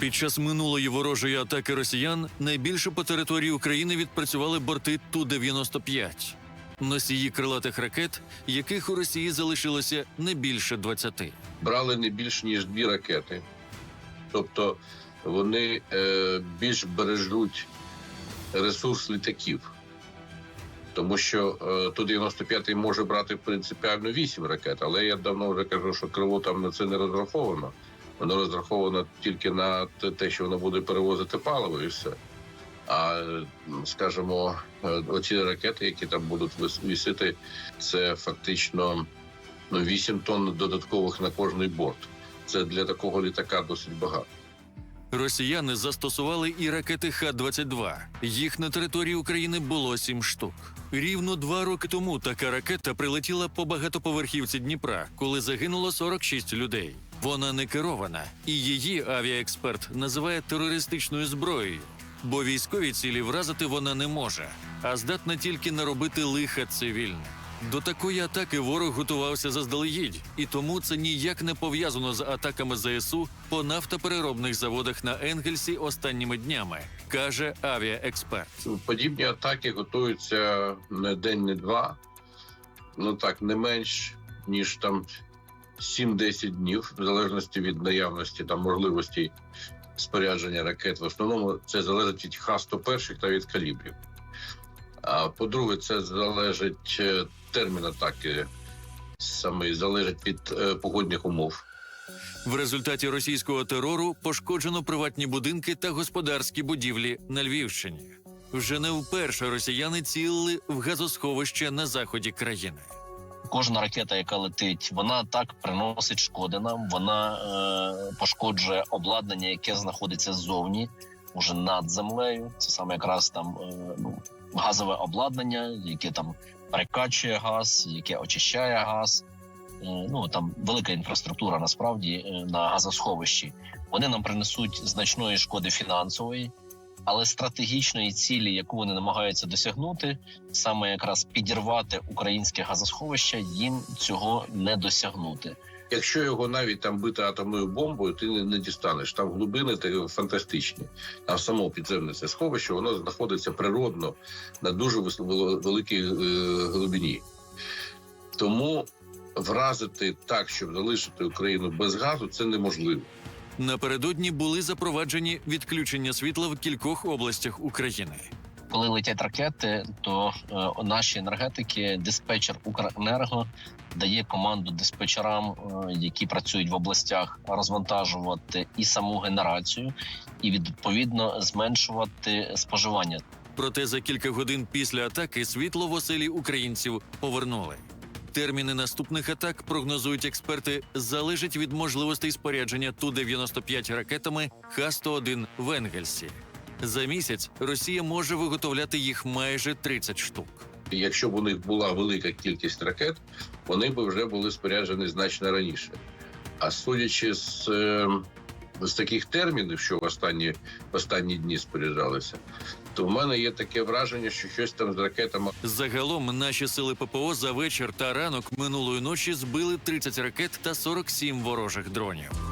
Під час минулої ворожої атаки росіян найбільше по території України відпрацювали борти Ту-95. Носії крилатих ракет, яких у Росії залишилося не більше 20. брали не більш ніж дві ракети, тобто вони е, більш бережуть ресурс літаків. Тому що е, ту 95 може брати принципіально 8 ракет, але я давно вже кажу, що крило там на це не розраховано. Воно розраховано тільки на те- що воно буде перевозити паливо і все. А скажімо, е, оці ракети, які там будуть вис- висіти, це фактично ну, 8 тонн додаткових на кожний борт. Це для такого літака досить багато. Росіяни застосували і ракети Х-22. Їх на території України було сім штук. Рівно два роки тому така ракета прилетіла по багатоповерхівці Дніпра, коли загинуло 46 людей. Вона не керована, і її авіаексперт називає терористичною зброєю, бо військові цілі вразити вона не може, а здатна тільки наробити лиха цивільне. До такої атаки ворог готувався заздалегідь, і тому це ніяк не пов'язано з атаками ЗСУ по нафтопереробних заводах на Енгельсі останніми днями, каже авіаексперт. Подібні атаки готуються не день, не два. Ну так, не менш ніж там 7-10 днів, в залежності від наявності та можливості спорядження ракет. В основному це залежить від Х-101 та від калібрів. А по-друге, це залежить е, термін атаки саме залежить від е, погодних умов. В результаті російського терору пошкоджено приватні будинки та господарські будівлі на Львівщині. Вже не вперше росіяни цілили в газосховище на заході країни. Кожна ракета, яка летить, вона так приносить шкоди нам. Вона е, пошкоджує обладнання, яке знаходиться ззовні, уже над землею. Це саме якраз там е, ну, газове обладнання, яке там перекачує газ, яке очищає газ. Е, ну там велика інфраструктура насправді е, на газосховищі. Вони нам принесуть значної шкоди фінансової, але стратегічної цілі, яку вони намагаються досягнути, саме якраз підірвати українське газосховище, їм цього не досягнути. Якщо його навіть там бити атомною бомбою, ти не, не дістанеш. Там глибини ти фантастичні. Там само підземне це сховище, воно знаходиться природно на дуже великій е, глибині. Тому вразити так, щоб залишити Україну без газу, це неможливо. Напередодні були запроваджені відключення світла в кількох областях України. Коли летять ракети, то е, наші енергетики, диспетчер Укренерго дає команду диспетчерам, е, які працюють в областях, розвантажувати і саму генерацію, і відповідно зменшувати споживання. Проте за кілька годин після атаки світло в оселі українців повернули. Терміни наступних атак прогнозують експерти залежать від можливостей спорядження Ту-95 ракетами Х-101 в Енгельсі. За місяць Росія може виготовляти їх майже 30 штук. Якщо б у них була велика кількість ракет, вони б вже були споряджені значно раніше. А судячи з, е, з таких термінів, що в останні, останні дні споряджалися, то в мене є таке враження, що щось там з ракетами Загалом наші сили ППО за вечір та ранок минулої ночі збили 30 ракет та 47 ворожих дронів.